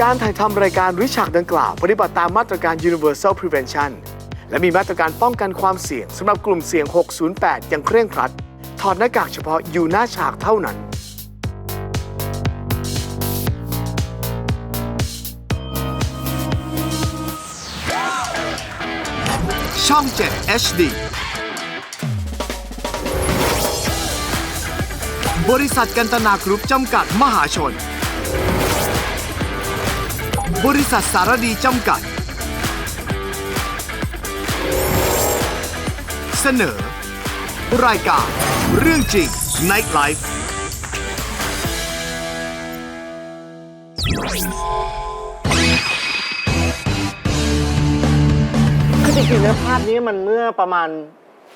การถ่ายทำรายการริชาร์ดดังกล่าว ปฏิบัติตามมาตรการ Universal Prevention และมีมาตรการป้องกันความเสี่ยงสำหรับกลุ่มเสี่ยง 608 อย่างเคร่งครัด ถอดหน้ากากเฉพาะอยู่หน้าฉากเท่านั้น ช่อง 7 HD บริษัทกันตนากรุ๊ปจำกัดมหาชน บริษัทสารดีจำกัด เสนอ รายการ เรื่องจริง Night Life คือจริงๆแล้วภาพนี้มันเมื่อประมาณ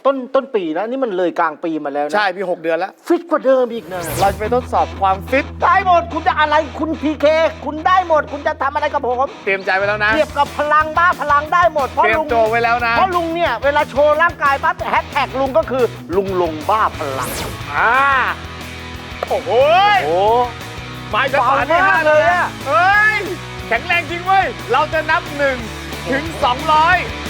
ต้นต้นปีแล้วนี่มันเลยกลางปีมาแล้วนะใช่พี่ 6 เดือนแล้ว ฟิตกว่าเดิมอีกนะเราจะไปทดสอบความฟิตได้หมดคุณจะอะไรคุณพีเคคุณได้หมด คุณจะทำอะไรกับผมเตรียมใจไว้แล้วนะ เทียบกับพลังบ้าพลังได้หมดเพราะเตรียมลุงตัวไว้แล้วนะเพราะลุงเนี่ยเวลาโชว์ร่างกายปั๊บแฮชแท็กลุงก็คือ ลุงลงบ้าพลังอ่าโอ้โหโอ้ไม้จะผ่านที่เบามากห้าเลยอะเฮ้ย แข็งแรงจริงเว้ย เราจะนับหนึ่งถึง 200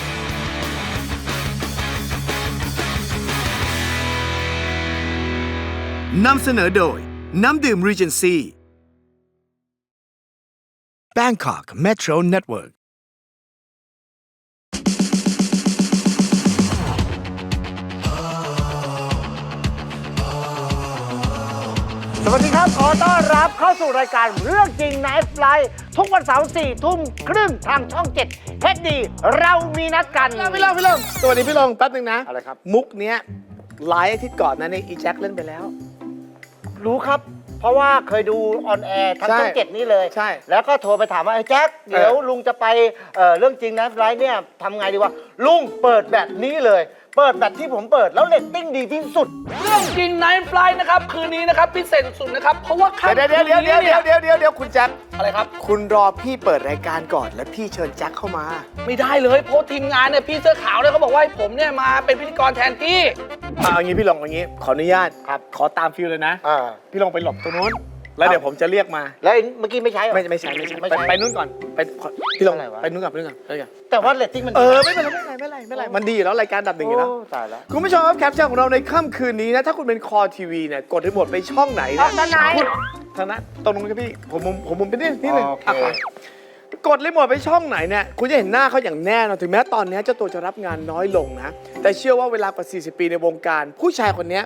นำเสนอโดย น้ำดื่ม Regency Bangkok Metro Network สวัสดีครับ ขอต้อนรับเข้าสู่รายการเรื่องจริงในไลฟ์ทุกวันเสาร์สี่ทุ่มครึ่งทางช่องเจ็ดเฮดดีเรามีนัดกันพี่ลงพี่ลงสวัสดีพี่ลงแป๊บนึงนะ อะไรครับ มุกเนี้ยไลฟ์อาทิตย์ก่อนนะในอีแจ็คเล่นไปแล้ว รู้ครับ เพราะว่าเคยดูออนแอร์ทั้งช่องเจ็ดนี่เลย ใช่แล้วก็โทรไปถามว่าไอ้แจ็คเดี๋ยวลุงจะไปเเรื่องจริงนะไลฟ์เนี่ยทำไงดีวะลุงเปิดแบบนี้เลย เปิดแบบที่ผมเปิดแล้วเลตติ้งดีที่สุด เรื่องจริงไนท์ฟลานะครับ คืนนี้นะครับพิเศษสุดนะครับ เพราะว่าค่ำเเดี๋ยวเดียวเดียวเดียวเดียวเดียวเดียวคุณแจ็คอะไรครับ คุณรอพี่เปิดรายการก่อนแล้วพี่เชิญแจ็คเข้ามา ไม่ได้เลยเพราะทีมงานเนี่ยพี่เสื้อขาวเนี่ยเขาบอกว่าให้ผมเนี่ยมาเป็นพิธีกรแทนพี่ เอาอย่างนี้พี่ลงอย่างนี้ ขออนุญาตครับขอตามฟิลเลยนะ อ่า พี่ลงไปหลบตรงนู้น แล้วเดี๋ยวผมจะเรียกมา แล้วไอ้เมื่อกี้ไม่ใช้เหรอ ไม่ไม่ใช่ไม่ใช่ไม่ไปใช่ไปนู้นก่อนไปขอพี่ลงอะไรวะ ไปนู้นก่อนไปนู้นก่อนไปนู้นก่อนแต่ว่าเรตติ้งมันเออไม่เป็นไรไม่เป็นไรไม่เป็นไรไม่เป็นไรมันดีอยู่แล้วรายการอันดับหนึ่งอยู่แล้ว โตายแล้ว คุณผู้ชมครับแคปชั่นของเราในค่ำคืนนี้นะ ถ้าคุณเป็นคอทีวีเนี่ยกดรีโมทไปช่องไหนเอานะด้านไหนคุณทางนั้นตรงนู้นครับพี่ผมมุมผมมุมไปนิดนิดนึงโอเคอะไป กดรีโมทไปช่องไหนเนี่ยคุณจะเห็นหน้าเขาอย่างแน่นอนถึงแม้ตอนนี้เจ้าตัวจะรับงานน้อยลงนะ แต่เชื่อว่าเวลากว่า 40 ปีในวงการ ผู้ชายคนนี้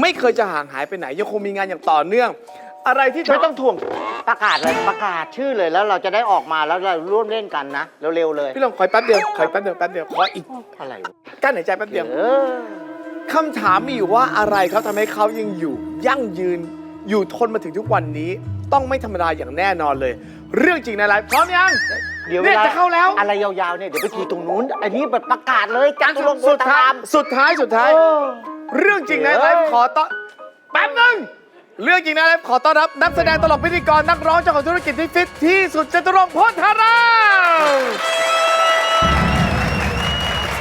ไม่เคยจะห่างหายไปไหน ยังคงมีงานอย่างต่อเนื่อง อะไรที่ไม่ต้องถ่วงประกาศเลยประกาศชื่อเลยแล้วเราจะได้ออกมาแล้วเราร่วมเล่นกันนะเร็วๆเลยพี่ลองคอยแป๊บเดียวคอยแป๊บเดียวแป๊บเดียวขออีกอะไรวะกั้นหายใจแป๊บเดียวเออคำถามมีอยู่ว่าอะไรเขาทำให้เขายังอยู่ยั่งยืน อยู่ทนมาถึงทุกวันนี้ต้องไม่ธรรมดาอย่างแน่นอนเลย เรื่องจริงในไลฟ์พร้อมยัง เดี๋ยวเนี่ยจะเข้าแล้ว อะไรยาวๆเนี่ยเดี๋ยวไปคุยตรงนู้น อันนี้แบบประกาศเลยจังลงสุดท้ายตามสุดท้าย สุดท้ายเออเรื่องจริงในไลฟ์เฮ้ยขอต้อนแป๊บหนึงเรื่องจริงในไลฟ์ขอต้อนรับนักแสดงตลกพิธีกรนักร้องเจ้าของธุรกิจที่ฟิตที่สุดจตุรงค์โพธาราม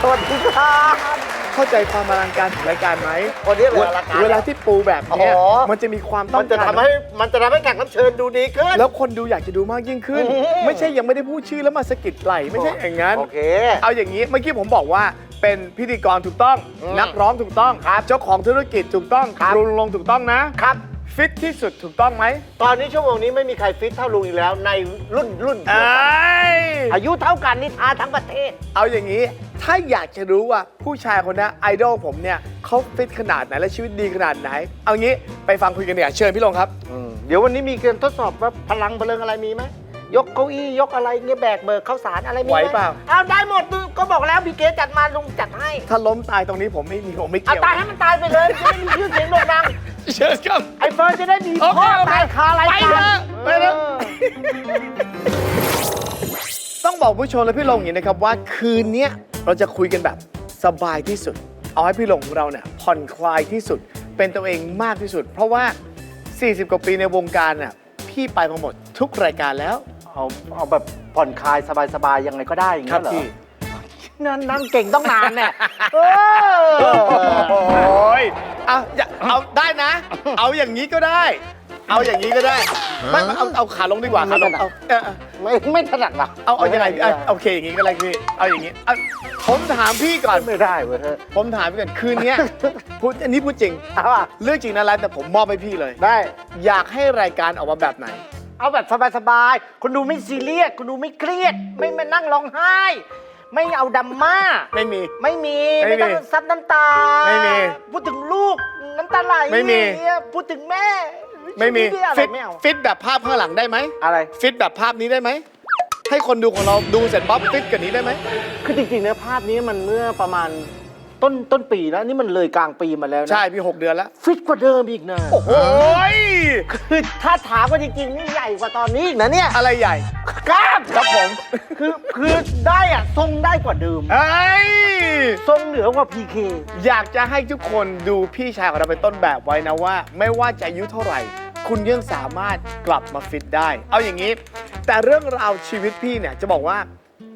สวัสดีครับ เข้าใจความอลังการของรายการไหมวันนี้เวลาละการ เวลาที่ปูแบบเนี้ยอ๋อ มันจะมีความต้มัอนงจะการทำให้มันจะทำให้แขกรับเชิญดูดีขึ้น แล้วคนดูอยากจะดูมากยิ่งขึ้น อืมไม่ใช่ยังไม่ได้พูดชื่อแล้วมาสะกิดไหลไม่ใช่อย่างนั้น โอเค เอาอย่างนี้เมื่อกี้ผมบอกว่าเป็นพิธีกรถูกต้อง อืมนักร้องถูกต้องครับเจ้าของธุรกิจถูกต้องครับรุงลงถูกต้องนะ ครับ ฟิตที่สุดถูกต้องไหมตอนนี้ชั่วโมงนี้ไม่มีใครฟิตเท่าลุงอีกแล้วในรุ่นรุ่นเอ้ยอายุเท่ากันนี่ทาทั้งประเทศ เอาอย่างนี้ ถ้าอยากจะรู้ว่าผู้ชายคนนี้ไอดอลผมเนี่ยเขาฟิตขนาดไหนและชีวิตดีขนาดไหน เอางี้ไปฟังคุยกันเนี่ยเชิญพี่ลงครับ เดี๋ยววันนี้มีเกณฑ์ทดสอบว่าพลังพลังอะไรมีไหมยกเก้าอี้ยกอะไรเงี้ยแบกเบิกข้าวสารอะไรมีไหวไหมเปล่าเอาได้หมดก็บอกแล้วพี่เกจัดมาลุงจัดให้ถ้าล้มตายตรงนี้ผมไม่มีผมไม่เอาเกี่ยวตายให้มันตายไปเลยจะได้มีชื่อเสียงโด่งดัง เชิญครับไอ้เฟิร์นจะได้มีโอเคพ่อโอเคตายคารายไปการเถอะไปเถอะออต้องบอกผู้ชมและพี่ลงอย่างนี้นะครับว่าคืนเนี้ยเราจะคุยกันแบบสบายที่สุด เอาให้พี่ลงของเราเนี่ยผ่อนคลายที่สุด เป็นตัวเองมากที่สุด เพราะว่า 40 กว่าปีในวงการน่ะพี่ไปมาหมดทุกรายการแล้ว เอาเอาแบบผ่อนคลายสบายๆยังไงก็ได้อย่างครัเงี้ยเหรอพี่ นั่นนั่งเก่งต้องนานเนี่ยเออโอ้ยเอาอย่าเอาได้นะ เอาอย่างนี้ก็ได้ เอาอย่างนี้ก็ได้ไม่เอาเอาขาลงดีกว่าขาลงเอาเออเออไม่ไม่ถนัดหรอกเอาเอายังไงดีอะโอเคอย่างนี้ก็ได้พี่เอาอย่างนี้อะผมถามพี่ก่อน ไม่ได้เว้ยเฮ้ยผมถามพี่ก่อนคืนเนี้ยพูดอันนี้พูดจริงเอาอะเรื่องจริงนะไลฟ์แต่ผมมอบให้พี่เลย ได้ อยากให้รายการออกมาแบบไหน เอาแบบสบายๆคุณดูไม่ซีเรียสคุณดูไม่เครียด ไม่มานั่งร้องไห้ ไม่เอาดราม่าไม่มีไม่มี ไม่มีไม่ต้องซับน้ำตาไม่มีพูดถึงลูกน้ำตาไหลไม่มี พูดถึงแม่ ไม่มีชีวิตอะไรฟิตไม่เอาฟิตแบบภาพข้างหลังได้ไหมอะไร ฟิตแบบภาพนี้ได้ไหมให้คนดูของเราดูเสร็จปั๊บฟิตกันนี้ได้ไหมคือจริงๆเนื้อภาพนี้มันเมื่อประมาณ ต้นต้นปีแล้วนี่มันเลยกลางปีมาแล้วนะใช่พี่หกเดือนแล้ว ฟิตกว่าเดิมอีกนะโอ้โหยคือถ้าถามว่าจริงๆนี่ใหญ่กว่าตอนนี้อีกนะเนี่ยอะไรใหญ่ กล้ามครับผมคือคือได้อะทรงได้กว่าเดิมเอ้ย ทรงเหนือกว่าพีเคอยากจะให้ทุกคนดูพี่ชายของเราเป็นต้นแบบไว้นะว่า ไม่ว่าจะอายุเท่าไหร่ คุณยังสามารถกลับมาฟิตได้ เอาอย่างนี้ แต่เรื่องราวชีวิตพี่เนี่ยจะบอกว่า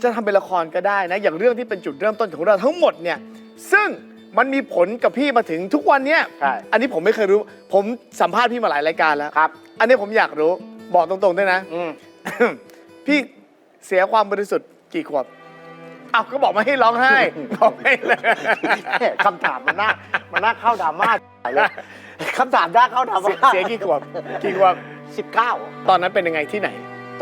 จะทำเป็นละครก็ได้นะ อย่างเรื่องที่เป็นจุดเริ่มต้นของเราทั้งหมดเนี่ย ซึ่งมันมีผลกับพี่มาถึงทุกวันเนี้ยใช่ อันนี้ผมไม่เคยรู้ ผมสัมภาษณ์พี่มาหลายรายการแล้ว ครับ อันนี้ผมอยากรู้บอกตรงๆด้วยนะ อืม พี่เสียความบริสุทธิ์กี่ขวบอ้าวก็บอกไม่ให้ร้องไห้ บอกไม่เลย คำถามมันน่ามันน่าเข้าดราม่าเลยคำถามน่าเข้าดราเสียม่าเสียกี่ขวบกี่ขวบสิบเก้า ตอนนั้นเป็นยังไงที่ไหน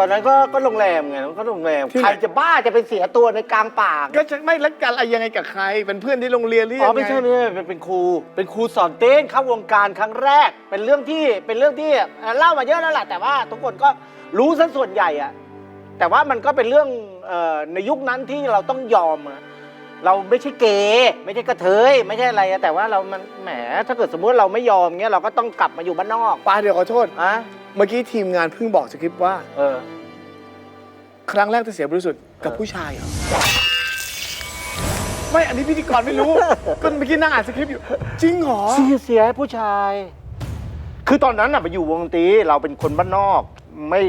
ตอนนั้นก็ก็โรงแรมไงก็โรงแรมที่ไหน ใครจะบ้าจะไปเสียตัวในกลางป่าก็จะไม่รักกันอะไรยังไงกับใคร เป็นเพื่อนที่โรงเรียนหรืออ๋ยัองไม่ไงใช่ไม่ใช่เป็นเป็นครู เป็นครูสอนเต้นเข้าวงการครั้งแรก เป็นเรื่องที่เป็นเรื่องที่เอ่อเล่ามาเยอะแล้วแหละแต่ว่าทุกคนก็รู้ซะส่วนใหญ่อะแต่ว่ามันก็เป็นเรื่องเอ่อในยุคนั้นที่เราต้องยอมอะเราไม่ใช่เกย์ไม่ใช่กระเทยไม่ใช่อะไรอะแต่ว่าเรามันแหมถ้าเกิดสมมติเราไม่ยอมเงี้ยเราก็ต้องกลับมาอยู่บ้านนอกป้าเดี๋ยวขอโทษ อะ เมื่อกี้ทีมงานเพิ่งบอกสคริปต์ว่า เออ ครั้งแรกที่เสียบริสุทธิ์กับผู้ชายเหรอไม่อันนี้พิธีกรไม่รู้ ก็เมื่อกี้นั่งอ่านสคริปต์อยู่ จริงเหรอ เสียเสียให้ผู้ชาย คือตอนนั้นน่ะไปอยู่วงดนตรีเราเป็นคนบ้านนอก ไม่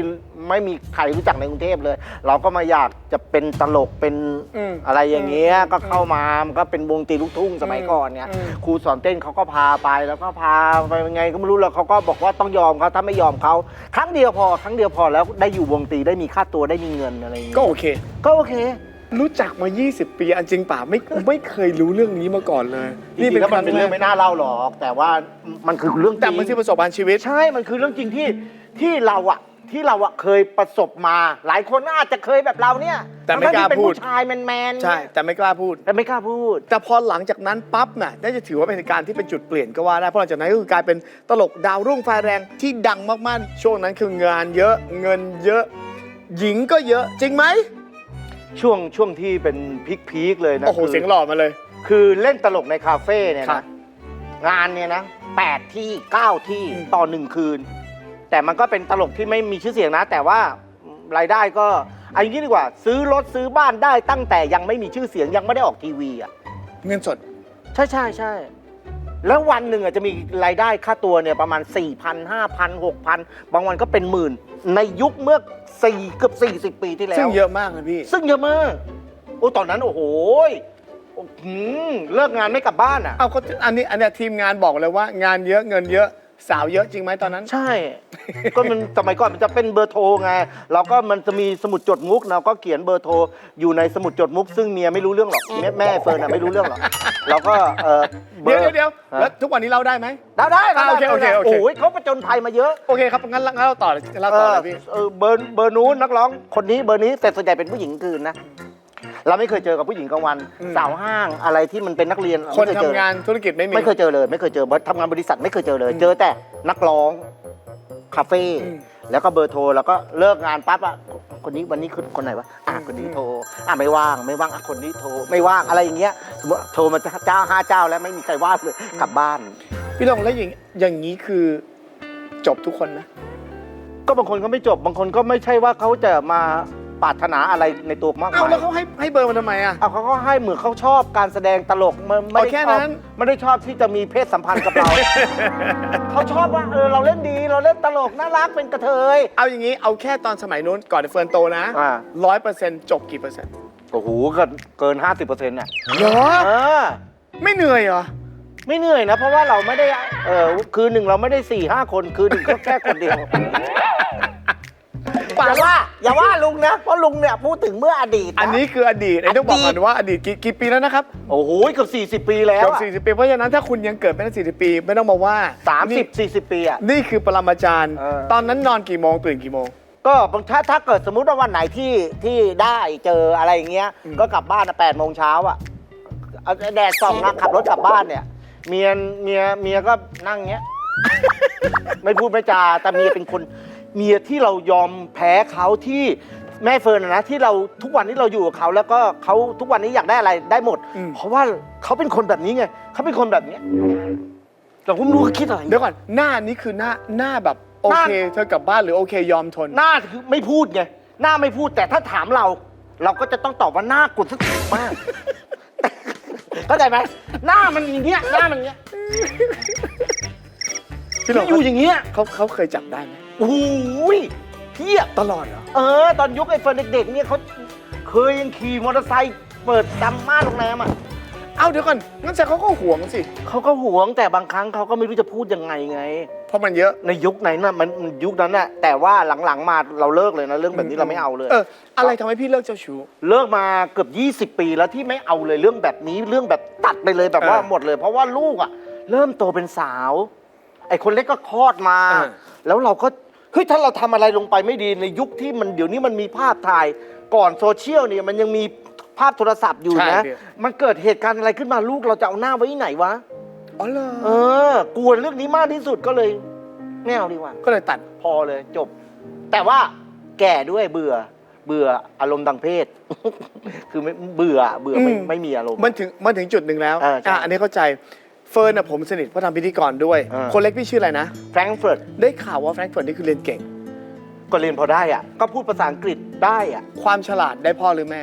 ไม่มีใครรู้จักในกรุงเทพเลย เราก็มาอยากจะเป็นตลกเป็นอืมอะไรอย่างเงี้ยก็เข้ามามันก็เป็นวงดนตรีลูกทุ่งสมัยก่อนเนี่ยอืม ครูสอนเต้นเขาก็พาไปแล้วก็พาไปยังไงก็ไม่รู้แล้วเขาก็บอกว่าต้องยอมเขาถ้าไม่ยอมเขาครั้งเดียวพอครั้งเดียวพอแล้วได้อยู่วงดนตรีได้มีค่าตัวได้มีเงินอะไรอย่างเงี้ยก็โอเค ก็โอเค รู้จักมา 20 ปีอันจริงป่าไม่ไม่เคยรู้เรื่องนี้มาก่อนเลยนี่เป็นมันเป็นเรื่องไม่น่าเล่าหรอก แต่ว่ามันคือเรื่องจแต่ริงมันคือประสบการณ์ชีวิต ใช่ มันคือเรื่องจริงที่ที่เราอะ ที่เราอะเคยประสบมา หลายคนอาจจะเคยแบบเราเนี่ยแต่ไม่กล้าทั้งๆที่เป็นพูดผู้ชายแมนๆใช่ แต่ไม่กล้าพูด แต่ไม่กล้าพูด แต่พอหลังจากนั้นปั๊บน่ะน่าจะถือว่าเป็นเหตุการณ์ที่เป็นจุดเปลี่ยนก็ว่าได้ เพราะหลังจากนั้นก็คือกลายเป็นตลกดาวรุ่งไฟแรงที่ดังมากๆ ช่วงนั้นคืองานเยอะเงินเยอะ หญิงก็เยอะจริงไหมช่วงช่วงที่เป็นพีคๆเลยนะโอ้โหคือเสียงหล่อมาเลย คือเล่นตลกในคาเฟ่เนี่ยครันะบงานเนี่ยนะแปดที่เก้าที่อืม ต่อหนึ่งคืน แต่มันก็เป็นตลกที่ไม่มีชื่อเสียงนะ แต่ว่ารายได้ก็เอันนี้ดีกว่า ซื้อรถซื้อบ้านได้ตั้งแต่ยังไม่มีชื่อเสียงยังไม่ได้ออกทีวีอะเงินสด ใช่ใช่ใช่แล้ววันหนึ่งอะจะมีรายได้ค่าตัวเนี่ยประมาณ 4 0 0 0 5,000 6,000 บางวันก็เป็นหมื่น ในยุคเมื่อ4เกือบ40 ปีที่แล้ว ซึ่งเยอะมากนะพี่ ซึ่งเยอะมากโอ้ตอนนั้นโอ้โหยโอ้หืมเลิกงานไม่กลับบ้านอะ เอาก็อันนี้อันเนี้ยทีมงานบอกเลยว่างานเยอะเงินเยอะ สาวเยอะจริงไหมตอนนั้น ใช่ ก็มันสมัยก่อนมันจะเป็นเบอร์โทรไงเราก็มันจะมีสมุดจดมุกเราก็เขียนเบอร์โทรอยู่ในสมุดจดมุก ซึ่งเมียไม่รู้เรื่องหรอกแม่แม่เฟิร์นอะไม่รู้เรื่องหรอกเราก็เออบเดี๋อยวร์เดี๋ยวเดี๋ยวฮะแล้วทุกวันนี้เล่าได้ไหม ได้ได้ได้อ่าโอเคโอเคโอเค โอ้ยเขาประจนภัยมาเยอะ โอเคครับงั้นงั้นเราต่อเลยเล่าเอต่ออเลยพี่ เออเบอร์เบอร์นู้นนักร้องคนนี้เบอร์นี้แต่ส่วนใหญ่เป็นผู้หญิงกลางคืนนะ เราไม่เคยเจอกับผู้หญิงกลางวันอืมสาวห้างอะไรที่มันเป็นนักเรียนเราคนไม่เยเจอทำงานธุรกิจไม่มี ไม่เคยเจอเลย ไม่เคยเจอทำงานบริษัทไม่เคยเจอเลยอืมเจอแต่นักร้องคาเฟ่อืมแล้วก็เบอร์โทรแล้วก็เลิกงานปั๊บอะคนนี้วันนี้คือคนไหนวะอะคนนี้โทรอะไม่ว่างไม่ว่างอะคนนี้โทรไม่ว่างอะไรอย่างเงี้ยสมมติโทรมาเจ้าห้าเจ้าแล้วไม่มีใครว่างเลยกลับบ้าน พี่ลงแล้วอย่างอย่างนี้คือจบทุกคนนะ ก็บางคนก็ไม่จบบางคนก็ไม่ใช่ว่าเขาจะมา ปรารถนาอะไรในตัวมากเอามายแล้วเขาให้ให้เบอร์มันทำไมอะ เอาเขาก็ให้เหมือนเขาชอบการแสดงตลกไม่ไม่อ๋อได้แค่ชอบนั้น ไม่ได้ชอบที่จะมีเพศสัมพันธ์กับเรา เขาชอบว่าเออเราเล่นดีเราเล่นตลกน่ารักเป็นกระเทย เอาอย่างนี้เอาแค่ตอนสมัยนู้นก่อนเฟิร์นโตนะอ่า ร้อยเปอร์เซ็นต์จบกี่เปอร์เซ็นต์โอ้โหเกินเกินห้าสิบเปอร์เซ็นต์น่ะเหรอ เออ ไม่เหนื่อยเหรอ ไม่เหนื่อยนะ เพราะว่าเราไม่ได้เออคืนหนึ่งเราไม่ได้สี่ห้าคนคืนหนึ่งก็แค่คนเดียว อย่าว่าอย่าว่าลุงนะ เพราะลุงเนี่ยพูดถึงเมื่ออดีตะ อันนี้คืออดีตไอ้ต้องบอกอดีตก่อนว่าอดีตกี่กี่ปีแล้วนะครับโอ้โหเกือบสี่สิบ40 ปีแล้วเกือบ40 ปี เพราะฉะนั้นถ้าคุณยังเกิดไม่ได้40 ปีไม่ต้องมาว่าสามสินี่บสี่สิบปีอะ นี่คือปรมาจารย์ เออ ตอนนั้นนอนกี่โมงตื่นกี่โมง ก็บางถ้าถ้าเกิดสมมุติว่าวันไหนที่ที่ได้เจออะไรอย่างเงี้ย อืม ก็กลับบ้านแปดโมงเช้าอะเอาแดดส่องนะขับรถกลับบ้านเนี่ย เมียเมียเมียก็นั่งเงี้ย ไม่พูดไม่จาแต่เมียเป็นคน เมียที่เรายอมแพ้เขาที่แม่เฟิร์นนะที่เราทุกวันที่เราอยู่กับเขาแล้วก็เขาทุกวันนี้อยากได้อะไรได้หมด อืม เพราะว่าเขาเป็นคนแบบนี้ไงเขาเป็นคนแบบเนี้ยเราก็ไม่รู้เขาคิดอะไรเดี๋ยวก่อนหน้านี้คือหน้าหน้าแบบโอเค เธอกลับบ้านหรือโอเคยอมทน หน้าคือไม่พูดไงหน้าไม่พูดแต่ถ้าถามเรา เราก็จะต้องตอบว่าหน้ากุดสักมาก เข้าใจไหมหน้ามันอย่างเงี้ยหน้ามันอย่างเงี้ยพี่หลงอยู่อย่างเงี้ย เขาเขาเคยจับได้ไหม โอ้ยเทียบ ตลอดเหรอ เออ ตอนยุคไอ้เฟิร์นเด็ก ๆ เนี่ยเขาเคยยังขี่มอเตอร์ไซค์เปิดดำม่านโรงแรมอะเอ้าเดี๋ยวก่อน งั้นแสดงเขาก็ห่วงสิ เขาก็หวงแต่บางครั้งเขาก็ไม่รู้จะพูดยังไงไง เพราะมันเยอะ ในยุคไหนน่ะมันมันยุคนั้นน่ะแต่ว่าหลังๆมาเราเลิกเลยนะเรื่องแบบนี้เราไม่เอาเลย เออ อะไรทำให้พี่เลิกเจ้าชู้ เลิกมาเกือบ 20 ปีแล้วที่ไม่เอาเลยเรื่องแบบนี้เรื่องแบบตัดไปเลยแบบว่าเออหมดเลย เพราะว่าลูกอะ เริ่มโตเป็นสาว ไอ้คนเล็กก็คลอดมา เออ แล้วเราก็ เฮ้ยถ้าเราทำอะไรลงไปไม่ดีในยุคที่มันเดี๋ยวนี้มันมีภาพถ่ายก่อนโซเชียลเนี่ยมันยังมีภาพโทรศัพท์อยู่ใช่นะ พี่ มันเกิดเหตุการณ์อะไรขึ้นมาลูกเราจะเอาหน้าไว้ที่ไหนวะ อ๋อเหรอเออ กลัวเรื่องนี้มากที่สุดก็เลยไม่เอาดีกว่า ก็เลยตัด พอเลยจบ แต่ว่าแก่ด้วยเบื่อ เบื่ออารมณ์ทางเพศ คือไม่เบื่อเบื่อไม่อืม ไม่มีอารมณ์ มันถึงมันถึงจุดหนึ่งแล้วเออใช่อะอันนี้เข้าใจ เฟิร์นอะผมสนิทเพราะทำพิธีกรด้วยเออคนเล็กพี่ชื่ออะไรนะ แฟรงก์เฟิร์ตได้ข่าวว่าแฟรงก์เฟิร์ตนี่คือเรียนเก่ง ก็เรียนพอได้อะ ก็พูดภาษาอังกฤษได้อะ ความฉลาดได้พ่อหรือแม่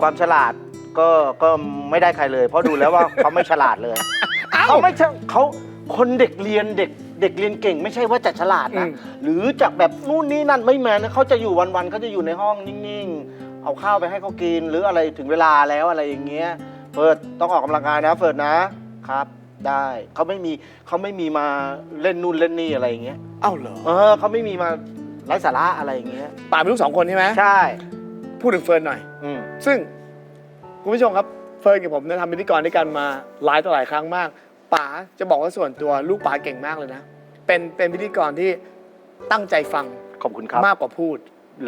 ความฉลาดก็ก็ไม่ได้ใครเลย เพราะดูแล้วว่า เขาไม่ฉลาดเลยเอ้าเขาไม่ใช่เขาคนเด็กเรียนเด็กเด็กเรียนเก่ง ไม่ใช่ว่าจะฉลาดนะอืม หรือจากแบบนู่นนี่นั่นไม่แมนนะเขาจะอยู่วันๆเขาจะอยู่ในห้องนิ่งๆ เอาข้าวไปให้เขากินหรืออะไรถึงเวลาแล้วอะไรอย่างเงี้ยเฟิร์ดต้องออกกำลังกายนะเฟิร์ดนะครับ ได้เขาไม่มีเขาไม่มีมาเล่นนู่นเล่นนี่อะไรอย่างเงี้ยเอ้าเหรอเออเขาไม่มีมาไร้สาระอะไรอย่างเงี้ยป่าเป็นลูกสองคนใช่ไหมใช่พูดถึงเฟิร์นหน่อย อืมซึ่งคุณผู้ชมครับเฟิร์นกับผมเนี่ยทำพิธีกรด้วยกันมาหลายต่อหลายครั้งมากป๋าจะบอกว่าส่วนตัวลูกป๋าเก่งมากเลยนะ เป็นเป็นพิธีกรที่ตั้งใจฟังขอบคุณครับ มากกว่าพูด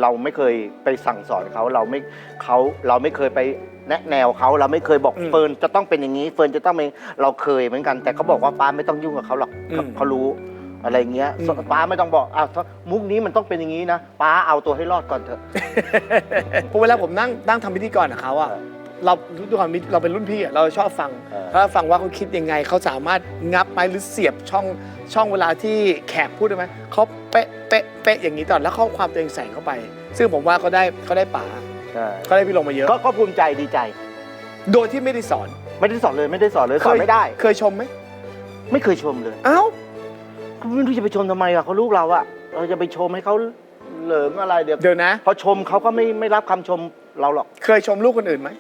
เราไม่เคยไปสั่งสอนเขาเราไม่เขาเราไม่เคยไปแนะแนวเขาเราไม่เคยบอกอืมเฟิร์นจะต้องเป็นอย่างนี้เฟิร์นจะต้องเป็นเราเคยเหมือนกัน แต่เขาบอกว่าป้าไม่ต้องยุ่งกับเขาหรอกอืมเขารู้อะไรเงี้ยอืมป้าไม่ต้องบอกอ้าวถ้ามุกนี้มันต้องเป็นอย่างนี้นะป้าเอาตัวให้รอดก่อนเถอะเพราะเวลาผมนั่งนั่งทำพิธีกรกับเขาอะ เออเราด้วยความเราเป็นรุ่นพี่อะเราชอบฟังเออ ถ้าฟังว่าเขาคิดยังไงเขาสามารถงับไหมหรือเสียบช่องช่องเวลาที่แขกพูดได้ไหมเขาเป๊ะเป๊ะเป๊ะอย่างนี้ตลอดแล้วข้อความตัวเองใส่เข้าไป ซึ่งผมว่าเขาได้เขาได้ป๋าใช่เขาได้พี่ลงมาเยอะ ก็ก็ภูมิใจดีใจ โดยที่ไม่ได้สอนไม่ได้สอนเลยไม่ได้สอนเลยสอนไม่ได้ เคยชมไหมไม่เคยชมเลยเอ้าไม่รู้จะไปชมทำไมอะเขาลูกเราอะเราจะไปชมให้เขาเหลิงอะไรเดี๋ยวเดี๋ยวนะ พอชมเขาก็ไม่ไม่รับคำชมเราหรอก เคยชมลูกคนอื่นไหม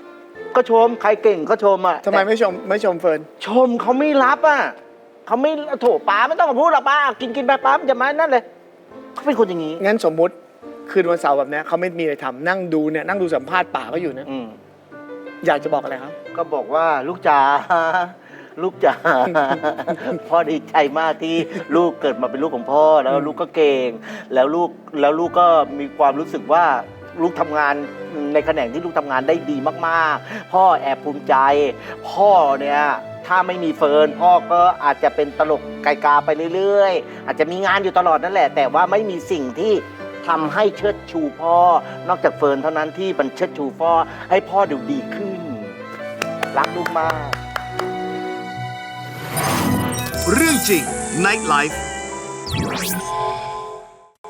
ก็ชมใครเก่งก็ชมอะทำไมไม่ชมไม่ชมเฟิร์น ชมเขาไม่รับอะเขาไม่โถป้าไม่ต้องมาพูดหรอกป้ากินกินไปป้ามันจะมานั่นเลยเขาเป็นคนอย่างนี้งั้นสมมุติคืนวันเสาร์แบบเนี้ยเขาไม่มีอะไรทำนั่งดูเนี่ยนั่งดูสัมภาษณ์ป๋าก็อยู่เนี่ยอืม อยากจะบอกอะไรครับ ก็บอกว่าลูกจ๋าลูกจ๋า พ่อดีใจมากที่ลูกเกิดมาเป็นลูกของพ่อแล้วลูกก็เก่ง แล้วลูกแล้วลูกก็มีความรู้สึกว่า ลูกทำงานในแขนงที่ลูกทำงานได้ดีมากๆ พ่อแอบภูมิใจ พ่อเนี่ยถ้าไม่มีเฟิร์นพ่อก็อาจจะเป็นตลกไกลกาไปเรื่อยๆ อาจจะมีงานอยู่ตลอดนั่นแหละ แต่ว่าไม่มีสิ่งที่ทำให้เชิดชูพ่อ นอกจากเฟิร์นเท่านั้นที่มันเชิดชูพ่อให้พ่อดูดีขึ้น รักลูกมาก เรื่องจริง Night Life